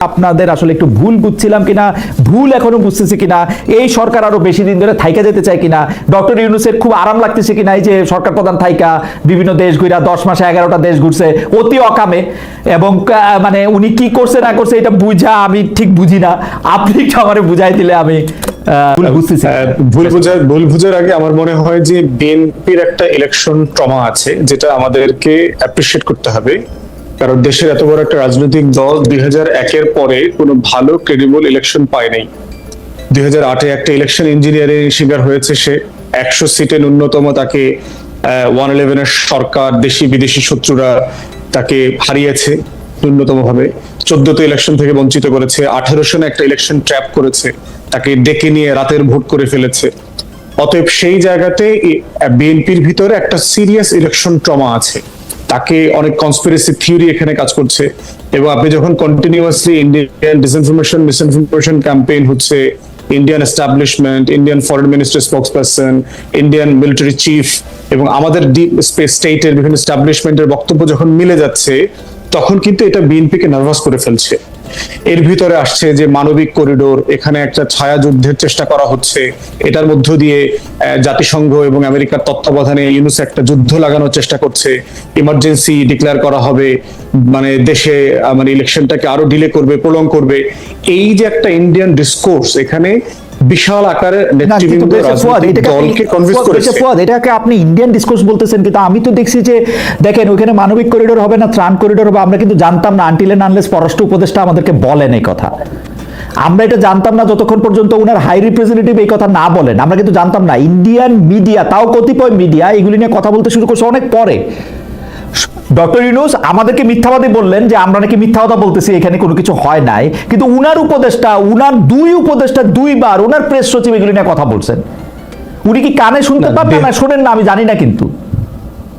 আপনাদের আসলে একটু ভুল বুঝছিলাম কিনা ভুল এখনও বুঝতেছি কিনা এই সরকার আরও বেশি দিন ধরে থাইকা যেতে চায় কিনা ডক্টর ইউনুসের খুব আরাম লাগতেছে কিনা এই যে সরকার প্রধান থাইকা বিভিন্ন দেশ ঘুরা দশ মাসে এগারোটা দেশ ঘুরছে অতি অকামে এবং মানে উনি কি করছে না করছে এটা বুঝা আমি ঠিক বুঝি না আপনি একটু আমারে বুঝাই দিলে আমি ভুল ভুল বোঝার ভুল বুঝার আগে আমার মনে হয় যে বিএনপির একটা ইলেকশন ট্রমা আছে যেটা আমাদেরকে অ্যাপ্রিসিয়েট করতে হবে। কারণ দেশের এত বড় একটা রাজনৈতিক দল দুই একের পরে কোনো ভালো ক্রেডিবল ইলেকশন পায় নাই। দুই হাজার আটে একটা ইলেকশন ইঞ্জিনিয়ারিং শিকার হয়েছে সে। একশো সিটে ন্যূনতম তাকে ওয়ান ইলেভেনের সরকার, দেশি বিদেশি শত্রুরা তাকে হারিয়েছে ন্যূনতম ভাবে চোদ্দতে ইলেকশন থেকে বঞ্চিত করেছে আঠেরো সনে একটা ইলেকশন ট্র্যাপ করেছে, তাকে ডেকে নিয়ে রাতের ভোট করে ফেলেছে। অতএব সেই জায়গাতে বিএনপির ভিতরে একটা সিরিয়াস ইলেকশন ট্রমা আছে। তাকে অনেক কনস্পিরেসি থিওরি এখানে কাজ করছে। এবং আপনি যখন continuously Indian disinformation misinformation campaign হচ্ছে Indian establishment Indian foreign minister spokesperson Indian military chief এবং আমাদের ডিপ স্পেস স্টেটের বিভিন্ন এস্টাবলিশমেন্টের বক্তব্য যখন মিলে যাচ্ছে, তখন কিন্তু এটা বিএনপিকে নার্ভাস করে ফেলছে। এর ভিতরে আসছে যে মানবিক করিডোর, এখানে একটা ছায়া যুদ্ধের চেষ্টা করা হচ্ছে। এটার মধ্য দিয়ে জাতিসংঘ এবং আমেরিকার তত্ত্বাবধানে ইউনুস একটা যুদ্ধ লাগানোর চেষ্টা করছে। ইমার্জেন্সি ডিক্লেয়ার করা হবে মানে দেশে মানে ইলেকশনটাকে আরও ডিলে করবে প্রলং করবে। এই যে একটা ইন্ডিয়ান ডিসকোর্স এখানে বিশাল আকারে না, নেতৃবৃন্দ বেশে ফুয়াদ, রাজনৈতিক এটাকে আপনি- দলকে কনভিন্স করেছে। ফুয়াদ, এটাকে আপনি ইন্ডিয়ান ডিসকোর্স বলতেছেন কিন্তু আমি তো দেখছি যে দেখেন ওইখানে মানবিক করিডোর হবে না ত্রাণ করিডোর হবে আমরা কিন্তু জানতাম না আনটিল এন্ড আনলেস পররাষ্ট্র উপদেষ্টা আমাদেরকে বলেন এই কথা। আমরা এটা জানতাম না যতক্ষণ পর্যন্ত ওনার হাই রিপ্রেজেন্টেটিভ এই কথা না বলেন। আমরা কিন্তু জানতাম না ইন্ডিয়ান মিডিয়া তাও কতিপয় মিডিয়া এগুলি নিয়ে কথা বলতে শুরু করছে অনেক পরে। ডক্টর ইউনুস আমাদেরকে মিথ্যাবাদী বললেন যে আমরা নাকি মিথ্যা কথা বলতেছি এখানে কোনো কিছু হয় নাই। কিন্তু উনার উপদেষ্টা উনার দুই উপদেষ্টা দুইবার উনার প্রেস সচিব এগুলি নিয়ে কথা বলছেন। উনি কি কানে শুনতে না, পান না দে- না শোনেন না আমি জানি না কিন্তু।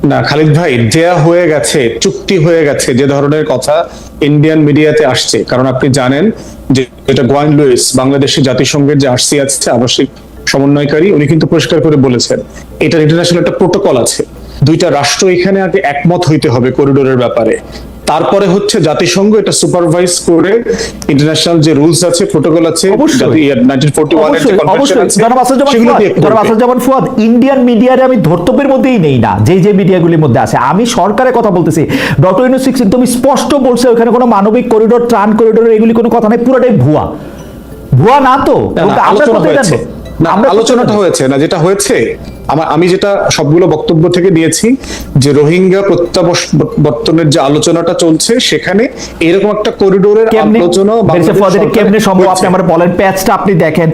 না খালিদ ভাই দেয়া হয়ে গেছে চুক্তি হয়ে গেছে যে ধরনের কথা ইন্ডিয়ান মিডিয়াতে আসছে। কারণ আপনি জানেন যে এটা গোয়ান লুইস বাংলাদেশের জাতিসংঘের যে আরসি আছে আবাসিক সমন্বয়কারী উনি কিন্তু পরিষ্কার করে বলেছেন এটা ইন্টারন্যাশনাল একটা প্রোটোকল আছে। দুইটা রাষ্ট্র এখানে আগে একমত হইতে হবে করিডোরের ব্যাপারে। তারপরে হচ্ছে জাতিসংঘ এটা সুপারভাইজ করে ইন্টারন্যাশনাল যে রুলস আছে প্রোটোকল আছে ফুয়াদ, ইন্ডিয়ান মিডিয়ারে আমি ধর্তব্যের মধ্যেই নেই না যে যে মিডিয়াগুলির মধ্যে আছে। আমি সরকারের কথা বলতেছি। ডক্টর ইউনুস সিক্সিন তুমি স্পষ্ট বলছো ওখানে কোনো মানবিক করিডোর ত্রাণ করিডোর এগুলি কোনো কথা নেই পুরোটাই ভুয়া। ভুয়া না তো? আমরা আলোচনাটা হয়েছে না যেটা হয়েছে আমার আমি যেটা সবগুলো বক্তব্য থেকে নিয়েছি যে রোহিঙ্গা প্রত্যাবর্তনের যে আলোচনাটা চলছে সেখানে এরকম একটা করিডোরের আলোচনা কেমনে সম্ভব? আপনি আমার বলেন প্যাচটা আপনি দেখেন।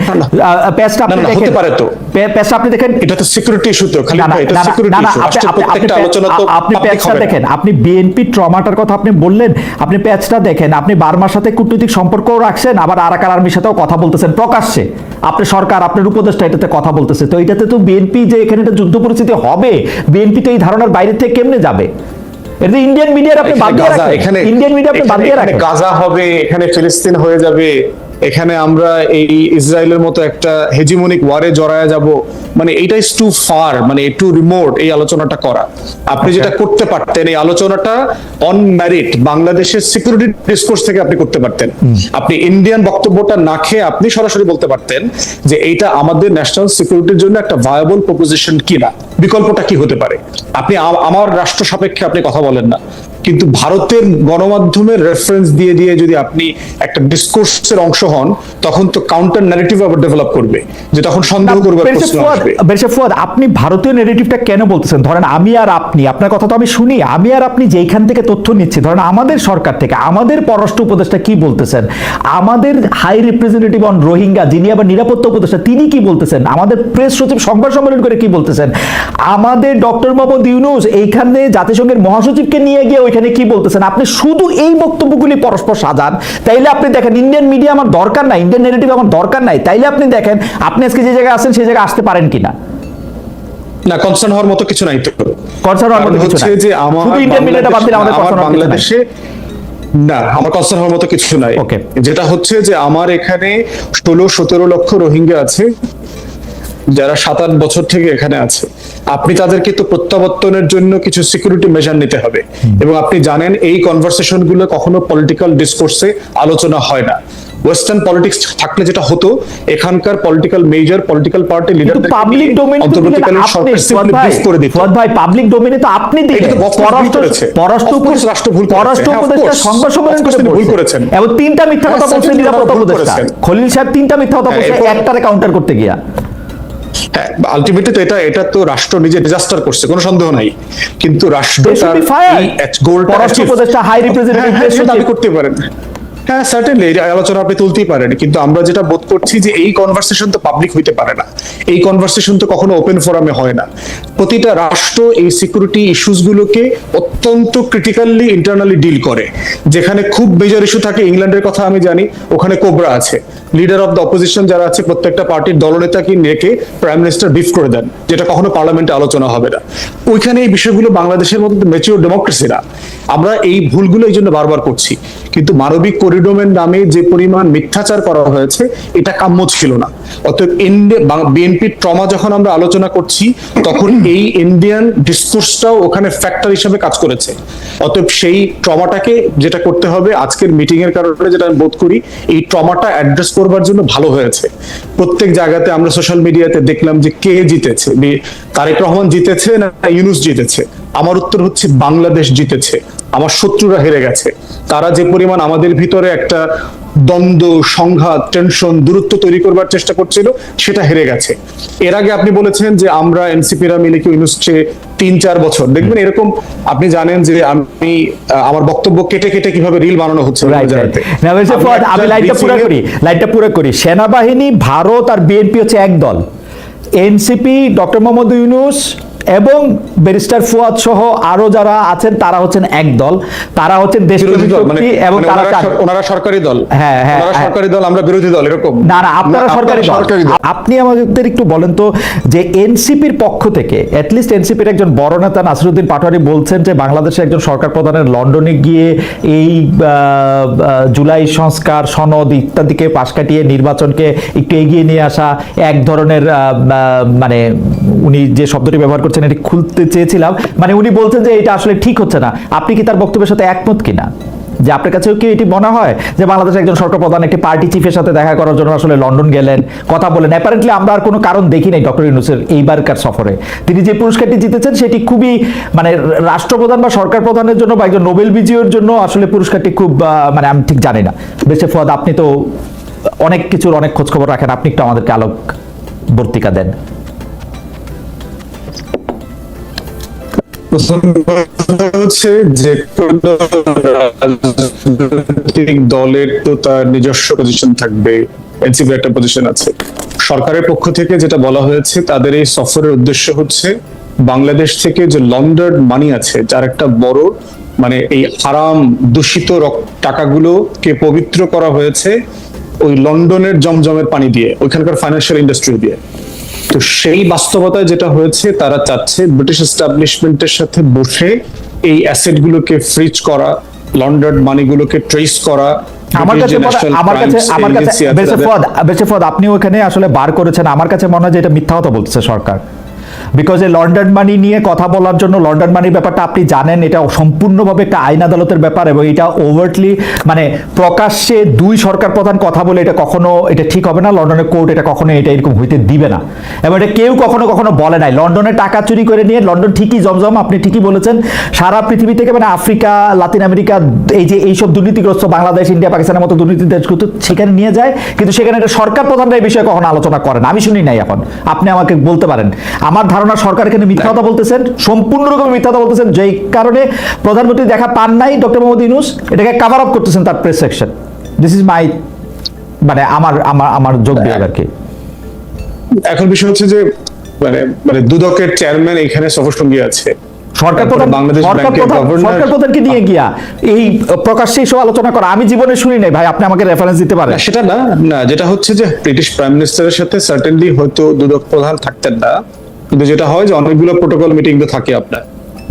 প্যাচটা আপনি দেখেন হতে পারে তো। প্যাচটা আপনি দেখেন। এটা তো সিকিউরিটি ইস্যু তো খালি এটা সিকিউরিটি ইস্যু প্রত্যেকটা আলোচনা তো আপনি প্যাচটা দেখেন। আপনি বিএনপি ট্রমাটার কথা আপনি বললেন আপনি প্যাচটা দেখেন। আপনি বার্মার সাথে কূটনৈতিক সম্পর্কও রাখছেন আবার আরাকার আর্মির সাথেও কথা বলতেছেন। প্রকাশ্যে। আপনি সরকার আপনার উপদেষ্টা এটাতে কথা বলতেছে। তো এটাতে তো বিএনপি যে এখানে একটা যুদ্ধ পরিস্থিতি হবে বিএনপি তো এই ধারণার বাইরে থেকে কেমনে যাবে? এটা ইন্ডিয়ান মিডিয়ার আপনি বাদ দিয়ে রাখেন। ইন্ডিয়ান মিডিয়া আপনি বাদ দিয়ে রাখেন। গাজা হবে এখানে ফিলিস্তিন হয়ে যাবে। এখানে আমরা এই ইসরায়েলের মতো একটা হেজিমনিক ওয়ারে জড়ায় যাব। মানে এটা ইজ টু ফার মানে টু রিমোট এই আলোচনাটা করা। আপনি যেটা করতে পারতেন এই আলোচনাটা অন ম্যারিট বাংলাদেশের সিকিউরিটি ডিসকোর্স থেকে আপনি করতে পারতেন। আপনি ইন্ডিয়ান বক্তব্যটা না খেয়ে আপনি সরাসরি বলতে পারতেন যে এইটা আমাদের ন্যাশনাল সিকিউরিটির জন্য একটা ভায়াবল প্রপোজিশন কিনা বিকল্পটা কি হতে পারে? আপনি আমার রাষ্ট্র সাপেক্ষে আপনি কথা বলেন না। কিন্তু ভারতের গণমাধ্যমের রেফারেন্স দিয়ে দিয়ে যদি আপনি একটা ডিসকোর্সের অংশ হন তখন তো কাউন্টার ন্যারেটিভ আবার ডেভেলপ করবে যে তখন সন্দেহ ফুয়াদ, আপনি ভারতীয় নেগেটিভটা কেন বলতেছেন? ধরেন আমি আর আপনি আপনার কথা তো আমি শুনি আমি আর আপনি যেইখান থেকে তথ্য নিচ্ছি ধরেন আমাদের সরকার থেকে আমাদের পররাষ্ট্র উপদেষ্টা কি বলতেছেন? আমাদের হাই রিপ্রেজেন্টেটিভ অন রোহিঙ্গা যিনি আবার নিরাপত্তা উপদেষ্টা তিনি কি বলতেছেন? আমাদের প্রেস সচিব সংবাদ সম্মেলন করে কি বলতেছেন? আমাদের ডক্টর মোহাম্মদ ইউনুস এইখানে জাতিসংঘের মহাসচিবকে নিয়ে গিয়ে ওইখানে কি বলতেছেন? আপনি শুধু এই বক্তব্যগুলি পরস্পর সাজান তাইলে আপনি দেখেন ইন্ডিয়ান মিডিয়া আমার দরকার নাই ইন্ডিয়ান নেগেটিভ আমার দরকার নাই তাইলে আপনি দেখেন আপনি আজকে যে জায়গায় আছেন সেই জায়গায় আসতে পারেন কিনা? না কনসার্ন হওয়ার মতো কিছু নাই তো। Concern হওয়ার মতো কিছু নাই। যে আমার শুধু Indian মিডিয়াটা বাদ দিলে আমাদের বাংলাদেশে না আমার কনসার্ন হওয়ার মতো কিছু নাই. যেটা হচ্ছে যে আমার এখানে ষোলো সতেরো লক্ষ রোহিঙ্গা আছে। যারা সাত আট বছর থেকে এখানে আছে আপনি তাদেরকে তো প্রত্যাবর্তনের জন্য কিছু সিকিউরিটি মেজার নিতে হবে। এবং আপনি জানেন এই কনভারসেশনগুলো কখনো পলিটিক্যাল ডিসকোর্সে আলোচনা হয় না। ওয়েস্টার্ন পলিটিক্স থাকলে যেটা হতো এখানকার political major political party leader public অন্তর্বর্তীকালীন সরকার brief করে দিত। ফুয়াদ ভাই পাবলিক তো আপনি দিলেন। পররাষ্ট্র পররাষ্ট্র course রাষ্ট্র ভুল পররাষ্ট্র উপদেষ্টা সংবাদ সম্মেলন ভুল করেছেন। এবং তিনটা মিথ্যা কথা হ্যাঁ, বলছেন নিরাপত্তা উপদেষ্টা। খলিল সাহেব তিনটা মিথ্যা কথা হ্যাঁ, বলছে এরপর- একটারে কাউন্টার করতে গিয়া। হ্যাঁ আলটিমেটলি তো এটা এটা তো রাষ্ট্র নিজে ডিজাস্টার করছে কোনো সন্দেহ নাই। কিন্তু রাষ্ট্র তার be fired. এই গোলটা পররাষ্ট্র উপদেষ্টা, high representative, they should দাবি করতে পারেন। হ্যাঁ সার্টেনলি এই আলোচনা আপনি তুলতেই পারেন। কিন্তু আমরা যেটা বোধ করছি যে এই কনভারসেশন তো পাবলিক হইতে পারে না। এই কনভারসেশন তো কখনো ওপেন ফোরামে হয় না। প্রতিটা রাষ্ট্র এই সিকিউরিটি ইস্যুস গুলোকে অত্যন্ত ক্রিটিক্যালি ইন্টারনালি ডিল করে। যেখানে খুব মেজর ইস্যু থাকে, ইংল্যান্ডের কথা আমি জানি, ওখানে কোবরা আছে। লিডার অফ দ্য অপোজিশন যারা আছে, প্রত্যেকটা পার্টির দলনেতাকে রেখে প্রাইম মিনিস্টার বিফ করে দেন, যেটা কখনো পার্লামেন্টে আলোচনা হবে না। ওইখানে এই বিষয়গুলো বাংলাদেশের মতো মেচিওর ডেমোক্রেসি না। আমরা এই ভুলগুলো এই জন্য বারবার করছি। কিন্তু মানবিক করিডোমের নামে যে পরিমাণ মিথ্যাচার করা হয়েছে, এটা কাম্য ছিল না। অতএব বিএনপির ট্রমা যখন আমরা আলোচনা করছি, তখন এই ইন্ডিয়ান ডিসকোর্সটাও ওখানে ফ্যাক্টর হিসেবে কাজ করেছে। অতএব সেই ট্রমাটাকে যেটা করতে হবে, আজকের মিটিং এর কারণে যেটা আমি বোধ করি, এই ট্রমাটা অ্যাড্রেস করবার জন্য ভালো হয়েছে। প্রত্যেক জায়গাতে আমরা সোশ্যাল মিডিয়াতে দেখলাম যে কে জিতেছে। তারেক রহমান জিতেছে না ইউনুস জিতেছে? আমার উত্তর হচ্ছে বাংলাদেশ জিতেছে। শত্রুরা হেরে গেছে। তারা যে পরিমাণ আমাদের ভিতরে একটা দ্বন্দ্ব সংঘাত টেনশন দূরত্ব তৈরি করবার চেষ্টা করছিল সেটা হেরে গেছে। এর আগে আপনি বলেছেন যে আমরা এনসিপিরা মিলে কি ইউনুস তিন চার বছর দেখবেন এরকম আপনি জানেন যে আমি আমার বক্তব্য কেটে কেটে কীভাবে রিল বানানো হচ্ছে আমি লাইনটা পুরো করি লাইনটা পুরো করি। সেনাবাহিনী ভারত আর বিএনপি হচ্ছে এক দল। এনসিপি ডক্টর মোহাম্মদ ইউনুস এবং ব্যারিস্টার ফুয়াদ সহ আরও যারা আছেন তারা হচ্ছেন এক দল। তারা হচ্ছেন দেশপ্রেমী বিরোধী মানে শক্তি এবং মানে তারা ওনারা সরকারি দল। হ্যাঁ, হ্যাঁ, হ্যাঁ। সরকারি দল আমরা বিরোধী দল এরকম। না না আপনারা সরকারি দল। আপনি আমাদের একটু বলেন তো যে এনসিপির পক্ষ থেকে অ্যাটলিস্ট এনসিপির একজন বড় নেতা নাসিরুদ্দিন পাটোয়ারি বলছেন যে বাংলাদেশের একজন সরকার প্রধানের লন্ডনে গিয়ে এই জুলাই সংস্কার সনদ ইত্যাদিকে পাশ কাটিয়ে নির্বাচনকে একটু এগিয়ে নিয়ে আসা এক ধরনের মানে উনি যে শব্দটি ব্যবহার করছেন এটি খুলতে চেয়েছিলাম। মানে উনি বলছেন যে এটা আসলে ঠিক হচ্ছে না। আপনি কি তার বক্তব্যের সাথে একমত কিনা? যে আপনার কাছেও কি এটি মনে হয় যে বাংলাদেশের একজন সরকার প্রধান একটি পার্টি চিফের সাথে দেখা করার জন্য আসলে লন্ডন গেলেন, কথা বলেন। অ্যাপারেন্টলি আমরা আর কোনো কারণ দেখি নাই ডক্টর ইউনুসের এইবারকার সফরে। তিনি যে পুরস্কারটি জিতেছেন সেটি খুবই মানে রাষ্ট্রপ্রধান বা সরকার প্রধানের জন্য বা একজন নোবেল বিজয়ীর জন্য আসলে পুরস্কারটি খুব মানে আমি ঠিক জানি না। বেশি ফদ আপনি তো অনেক কিছুর অনেক খোঁজখবর রাখেন। আপনি একটু আমাদেরকে আলোক বর্তিকা দেন। হচ্ছে যে কোনো দলের তো তার নিজস্ব পজিশন থাকবে। এনসিপি একটা পজিশন আছে। সরকারের পক্ষ থেকে যেটা বলা হয়েছে, তাদের এই সফরের উদ্দেশ্য হচ্ছে বাংলাদেশ থেকে যে লন্ডার মানি আছে, যার একটা বড় মানে এই হারাম দূষিত টাকাগুলোকে পবিত্র করা হয়েছে ওই লন্ডনের জমজমের পানি দিয়ে, ওইখানকার ফাইন্যান্সিয়াল ইন্ডাস্ট্রি দিয়ে। তো সেই বাস্তবতায় যেটা হয়েছে তারা চাচ্ছে ব্রিটিশ এস্টাবলিশমেন্টের সাথে বসে এই অ্যাসেট গুলোকে ফ্রিজ করা লন্ডন মানি গুলোকে ট্রেস করা আমার কাছে আমার কাছে আমার কাছে আপনি ওখানে আসলে বার করেছেন। আমার কাছে মনে হয় যে এটা মিথ্যা কথা বলতেছে সরকার। বিকজ এই লন্ডন মানি নিয়ে কথা বলার জন্য লন্ডন মানির ব্যাপারটা আপনি জানেন, এটা সম্পূর্ণভাবে একটা আইন আদালতের ব্যাপার এবং এটা ওভার্টলি মানে প্রকাশ্যে দুই সরকার প্রধান কথা বলে এটা কখনো, এটা ঠিক হবে না লন্ডনের কোর্ট এটা কখনো এটা এরকম হইতে দিবে না। এবং এটা কেউ কখনো কখনো বলে নাই। লন্ডনে টাকা চুরি করে নিয়ে লন্ডন ঠিকই জমজম, আপনি ঠিকই বলেছেন। সারা পৃথিবী থেকে মানে আফ্রিকা লাতিন আমেরিকা এই যে এইসব দুর্নীতিগ্রস্ত বাংলাদেশ, ইন্ডিয়া, পাকিস্তানের মতো দুর্নীতি দেশগুলো সেখানে নিয়ে যায়, কিন্তু সেখানে একটা সরকার প্রধানরা এই বিষয়ে কখনো আলোচনা করেন আমি শুনি নাই এখন। আপনি আমাকে বলতে পারেন। আমার ধারণা সরকার এখানে মিথ্যা কথা বলতেছেন সম্পূর্ণ রকম মিথ্যা কথা বলতেছেন। যেই কারণে প্রধানমন্ত্রী দেখা পান নাই ডক্টর মোহাম্মদ ইউনুস এটাকে কাভার আপ করতেছেন তার press section this is my মানে আমার আমার আমার যোগ বিয়োগ আর কি। এখন বিষয় হচ্ছে যে মানে মানে দুদকের চেয়ারম্যান এখানে সফর সঙ্গী আছে। সরকার প্রধান সরকার প্রধানকে নিয়ে গিয়া এই প্রকাশ্যে সব আলোচনা করা আমি জীবনে শুনি নাই ভাই আপনি আমাকে রেফারেন্স দিতে পারেন। সেটা না না যেটা হচ্ছে যে ব্রিটিশ প্রাইম মিনিস্টারের সাথে সার্টেনলি হয়তো দুদক প্রধান থাকতেন না। কিন্তু যেটা হয় যে অনেকগুলো প্রোটোকল মিটিং তো থাকে আপনার।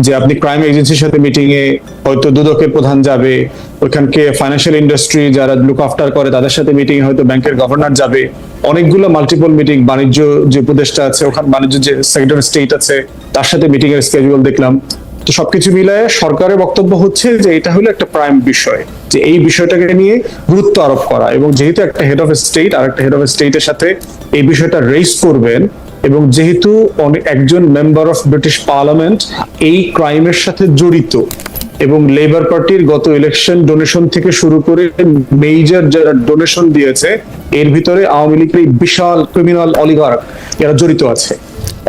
যে আপনি ক্রাইম এজেন্সির সাথে মিটিং এ হয়তো দুদকের প্রধান যাবে, ওইখানকে ফাইন্যান্সিয়াল ইন্ডাস্ট্রি যারা লুক আফটার করে, তাদের সাথে মিটিং হয়তো ব্যাংকের গভর্নর যাবে। অনেকগুলো মাল্টিপল মিটিং বাণিজ্য যে উপদেষ্টা আছে, ওখানে বাণিজ্য যে সেক্রেটারি স্টেট আছে, তার সাথে মিটিং এর স্কেজুয়াল দেখলাম। তো সবকিছু মিলায় সরকারের বক্তব্য হচ্ছে যে এটা হলো একটা প্রাইম বিষয়, যে এই বিষয়টাকে নিয়ে গুরুত্ব আরোপ করা। এবং যেহেতু একটা হেড অফ স্টেট আর একটা হেড অফ স্টেটের সাথে এই বিষয়টা রেস করবেন এবং যেহেতু একজন মেম্বার অফ ব্রিটিশ পার্লামেন্ট এই ক্রাইমের সাথে জড়িত। এবং লেবার পার্টির গত ইলেকশন ডোনেশন থেকে শুরু করে মেজর যারা ডোনেশন দিয়েছে এর ভিতরে আওয়ামী লীগের বিশাল ক্রিমিনাল অলিগার্ক এরা জড়িত আছে।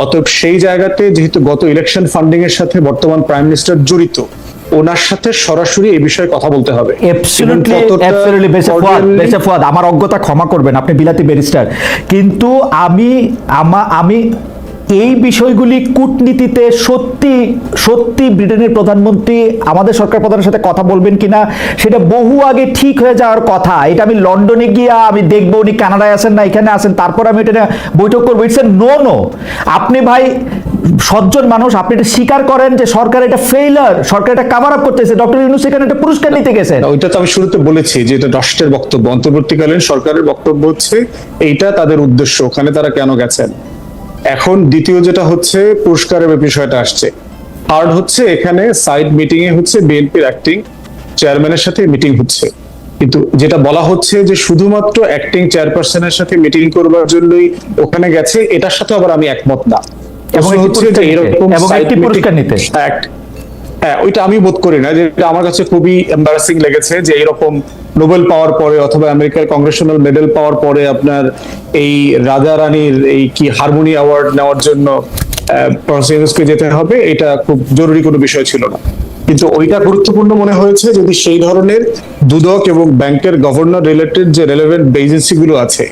অতএব সেই জায়গাতে যেহেতু গত ইলেকশন ফান্ডিং এর সাথে বর্তমান প্রাইম মিনিস্টার জড়িত ওনার সাথে সরাসরি এই বিষয়ে কথা বলতে হবে। আমার অজ্ঞতা ক্ষমা করবেন আপনি বিলাতি ব্যারিস্টার। কিন্তু আমা আমি এই বিষয়গুলি কূটনীতিতে সত্যি সত্যি ব্রিটেনের প্রধানমন্ত্রী আমাদের সরকার প্রধানের সাথে কথা বলবেন কিনা, সেটা বহু আগে ঠিক হয়ে যাওয়ার কথা। এটা আমি লন্ডনে গিয়া আমি দেখব উনি কানাডায় আছেন না, এখানে আছেন, তারপর আমি এটা বৈঠক করব। ইটস নো নো আপনি ভাই সজ্জন মানুষ, আপনি এটা স্বীকার করেন যে সরকার এটা ফেইলার সরকার এটা কাভার আপ করতেছে। ডক্টর ইউনুস এখানে একটা পুরস্কার নিতে গেছেন ওইটা তো আমি শুরুতে বলেছি যে এটা রাষ্ট্রের বক্তব্য। অন্তর্বর্তীকালীন সরকারের বক্তব্য হচ্ছে, এইটা তাদের উদ্দেশ্য, ওখানে তারা কেন গেছেন? এখন দ্বিতীয় যেটা হচ্ছে পুরস্কারের বিষয়টা আসছে। থার্ড হচ্ছে এখানে সাইড মিটিং এ হচ্ছে বিএনপির অ্যাক্টিং চেয়ারম্যানের সাথে মিটিং হচ্ছে। কিন্তু যেটা বলা হচ্ছে যে শুধুমাত্র অ্যাক্টিং চেয়ারপারসনের সাথে মিটিং করবার জন্যই ওখানে গেছে এটার সাথে আবার আমি একমত না। এবং হচ্ছে যে এরকম পুরস্কার নিতে। হ্যাঁ ওইটা আমি বোধ করি না যে আমার কাছে খুবই এম্বারাসিং লেগেছে যে এরকম নোবেল পাওয়ার পরে অথবা আমেরিকার কংগ্রেশনাল মেডেল পাওয়ার পরে আপনার এই রাজা রানীর এই কি হারমোনি অ্যাওয়ার্ড নেওয়ার জন্য যেতে হবে, এটা খুব জরুরি কোনো বিষয় ছিল না। কিন্তু ওইটা গুরুত্বপূর্ণ মনে হয়েছে যদি সেই ধরনের দুদক এবং ব্যাংকের গভর্নর রিলেটেড যে রেলেভেন্ট এজেন্সি গুলো আছে,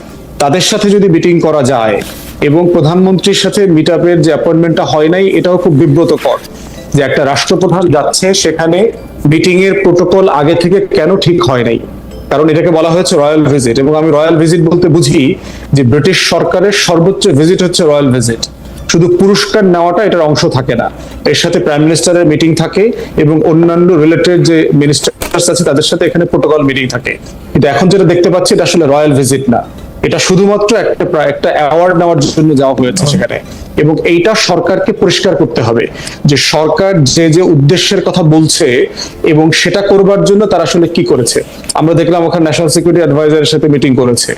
তাদের সাথে যদি মিটিং করা যায় এবং প্রধানমন্ত্রীর সাথে মিট আপের যে অ্যাপয়েন্টমেন্টটা হয় নাই, এটাও খুব বিব্রতকর যে একটা রাষ্ট্রপ্রধান যাচ্ছে সেখানে মিটিং এর প্রোটোকল আগে থেকে কেন ঠিক হয় নাই। কারণ এটাকে বলা হয়েছে রয়্যাল ভিজিট এবং আমি রয়্যাল ভিজিট বলতে বুঝি যে ব্রিটিশ সরকারের সর্বোচ্চ ভিজিট হচ্ছে রয়্যাল ভিজিট। শুধু পুরস্কার নেওয়াটা এটার অংশ থাকে না। এর সাথে প্রাইম মিনিস্টারের মিটিং থাকে এবং অন্যান্য রিলেটেড যে মিনিস্টার্স আছে তাদের সাথে এখানে প্রোটোকল মিটিং থাকে। কিন্তু এখন যেটা দেখতে পাচ্ছি এটা আসলে রয়্যাল ভিজিট না। এটা শুধুমাত্র একটা একটা অ্যাওয়ার্ড নেওয়ার জন্য যাওয়া হয়েছে সেখানে। এবং এইটা সরকারকে পরিষ্কার করতে হবে যে সরকার যে যে উদ্দেশ্যের কথা বলছে এবং সেটা করবার জন্য তারা আসলে কি করেছে। আমরা দেখলাম ওখানে ন্যাশনাল সিকিউরিটি অ্যাডভাইজারের সাথে মিটিং করেছে।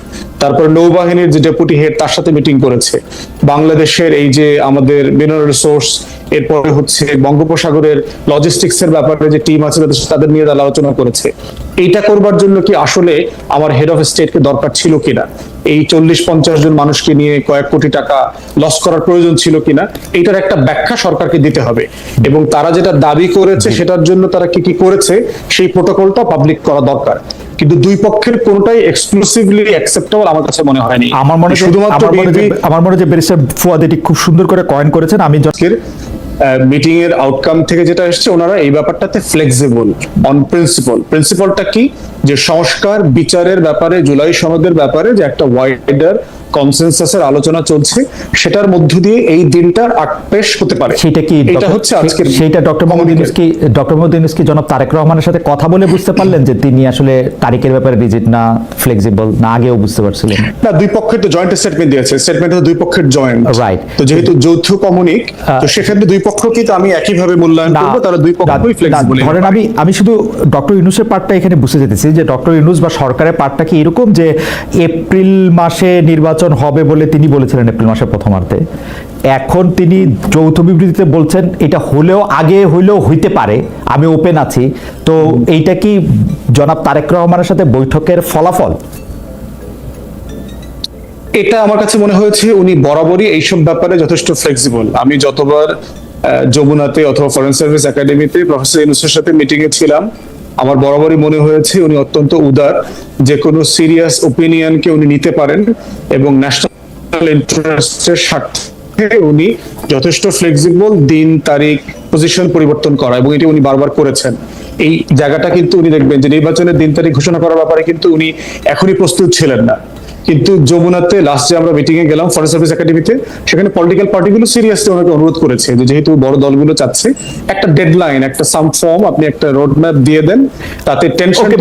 তারপর নৌবাহিনীর যে ডেপুটি হেড তার সাথে মিটিং করেছে। বাংলাদেশের এই যে আমাদের মিনারেল রিসোর্স এরপরে হচ্ছে বঙ্গোপসাগরের লজিস্টিক্স এর ব্যাপারে যে টিম আছে তাদের নিয়ে আলোচনা করেছে। এইটা করবার জন্য কি আসলে আমার হেড অফ স্টেটকে দরকার ছিল কিনা? এই চল্লিশ পঞ্চাশ জন মানুষকে নিয়ে কয়েক কোটি টাকা লস করার প্রয়োজন ছিল কিনা এইটার একটা ব্যাখ্যা সরকারকে দিতে হবে। এবং তারা যেটা দাবি করেছে সেটার জন্য তারা কি কি করেছে সেই প্রোটোকলটা পাবলিক করা দরকার। কিন্তু দুই পক্ষের কোনটাই এক্সক্লুসিভলি অ্যাকসেপ্টেবল আমার কাছে মনে হয়নি। আমার মনে হয় শুধুমাত্র আমার মনে যে- ব্যারিস্টার ফুয়াদ এটি খুব সুন্দর করে কয়েন করেছেন। আমি মিটিং এর আউটকাম থেকে যেটা এসেছে ওনারা এই ব্যাপারটাতে ফ্লেক্সিবল অন প্রিন্সিপাল প্রিন্সিপালটা কি? যে সংস্কার বিচারের ব্যাপারে জুলাই সনদের ব্যাপারে যে একটা ওয়াইডার কনসেনসাসের আলোচনা চলছে সেটার মধ্য দিয়ে এই দিনটা পেশ হতে পারে। সেটা কি এটা হচ্ছে আজকের সেইটা ডক্টর মোহাম্মদ ইউনুস কি ডক্টর মোহাম্মদ ইউনুস কি জনাব তারেক রহমানের সাথে কথা বলে বুঝতে পারলেন যে তিনি আসলে তারিখের ব্যাপারে রিজিট না ফ্লেক্সিবল না আগেও বুঝতে পারছিলেন? না দুই পক্ষের তো জয়েন্ট স্টেটমেন্ট দিয়েছে। স্টেটমেন্ট দুই পক্ষের জয়েন্ট Right. তো যেহেতু যৌথ কমিউনিক তো সেখানে দুই পক্ষকে তো আমি একইভাবে মূল্যায়ন করব তারা দুই পক্ষই ফ্লেক্সিবল ধরেন আমি আমি শুধু ডক্টর ইউনুসের পার্টটা এখানে বুঝতে যেতেছি যে ডক্টর ইউনুস বা সরকারের পার্টটা কি এরকম যে এপ্রিল মাসে নির্বাচন হবে বলে তিনি বলেছিলেন এপ্রিল মাসের প্রথমার্ধে। এখন তিনি যৌথ বিবৃতিতে বলছেন এটা হলেও আগে হইলেও হইতে পারে আমি ওপেন আছি। তো এইটা কি জনাব তারেক রহমানের সাথে বৈঠকের ফলাফল? এটা আমার কাছে মনে হয়েছে উনি বরাবরই এইসব ব্যাপারে যথেষ্ট ফ্লেক্সিবল আমি যতবার যমুনাতে অথবা ফরেন সার্ভিস একাডেমিতে প্রফেসর ইউনুসের সাথে মিটিং এ ছিলাম। আমার বরাবরই মনে হয়েছে উনি অত্যন্ত উদার, যে কোনো সিরিয়াস ওপিনিয়নকে উনি নিতে পারেন এবং ন্যাশনাল ইন্টারেস্টের স্বার্থে উনি যথেষ্ট ফ্লেক্সিবল দিন, তারিখ পজিশন পরিবর্তন করা এবং এটি উনি বারবার করেছেন। এই জায়গাটা কিন্তু উনি দেখবেন যে নির্বাচনের দিন, তারিখ ঘোষণা করার ব্যাপারে কিন্তু উনি এখনই প্রস্তুত ছিলেন না। কিন্তু যমুনাতে লাস্ট যে আমরা মিটিং এ গেলাম ফরেস্ট সার্ভিস একাডেমিতে সেখানে পলিটিক্যাল পার্টিগুলো সিরিয়াসলি ওনাকে অনুরোধ করেছে যে যেহেতু বড় দলগুলো চাচ্ছে একটা ডেডলাইন একটা সাম ফর্ম আপনি একটা রোড ম্যাপ দিয়ে দেন তাতে টেনশন ওকে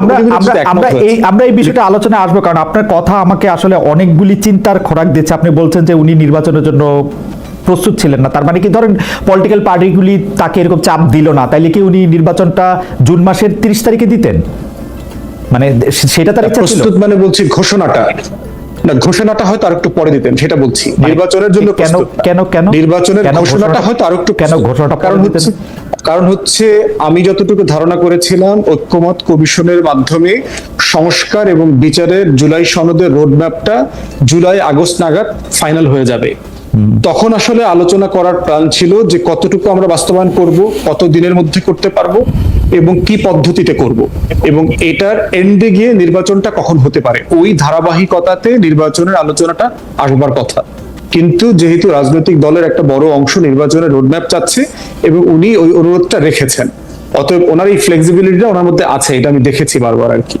আমরা আমরা আমরা এই আমরা এই বিষয়টা আলোচনায় আসব কারণ আপনার কথা আমাকে আসলে অনেকগুলি চিন্তার খোরাক দিচ্ছে। আপনি বলছেন যে উনি নির্বাচনের জন্য প্রস্তুত ছিলেন না। তার মানে কি ধরেন পলিটিক্যাল পার্টিগুলি তাকে এরকম চাপ দিল না। তাইলে কি উনি নির্বাচনটা জুন মাসের তিরিশ তারিখে দিতেন? মানে সেটা তার ইচ্ছা ছিল। মানে বলছি ঘোষণাটা। না ঘোষণাটা হয়তো আরেকটু পরে দিতেন সেটা বলছি। নির্বাচনের জন্য মানে কেন কেন কেন নির্বাচনের ঘোষণাটা হয়তো আরেকটু কেন ঘোষণাটা কারণ হচ্ছে কারণ হচ্ছে আমি যতটুকু ধারণা করেছিলাম ঐক্যমত কমিশনের মাধ্যমে সংস্কার এবং বিচারের জুলাই সনদের রোডম্যাপটা জুলাই আগস্ট নাগাদ ফাইনাল হয়ে যাবে। তখন আসলে আলোচনা করার প্ল্যান ছিল যে কতটুকু আমরা বাস্তবায়ন করব কত দিনের মধ্যে করতে পারব। এবং কি পদ্ধতিতে করব? এবং এটার এন্ডে গিয়ে নির্বাচনটা কখন হতে পারে? ওই ধারাবাহিকতাতে নির্বাচনের আলোচনাটা আসবার কথা। কিন্তু যেহেতু রাজনৈতিক দলের একটা বড় অংশ নির্বাচনের রোডম্যাপ চাচ্ছে এবং উনি ওই অনুরোধটা রেখেছেন, অতএব ওনার এই ফ্লেক্সিবিলিটিটা ওনার মধ্যে আছে, এটা আমি দেখেছি বারবার আর কি।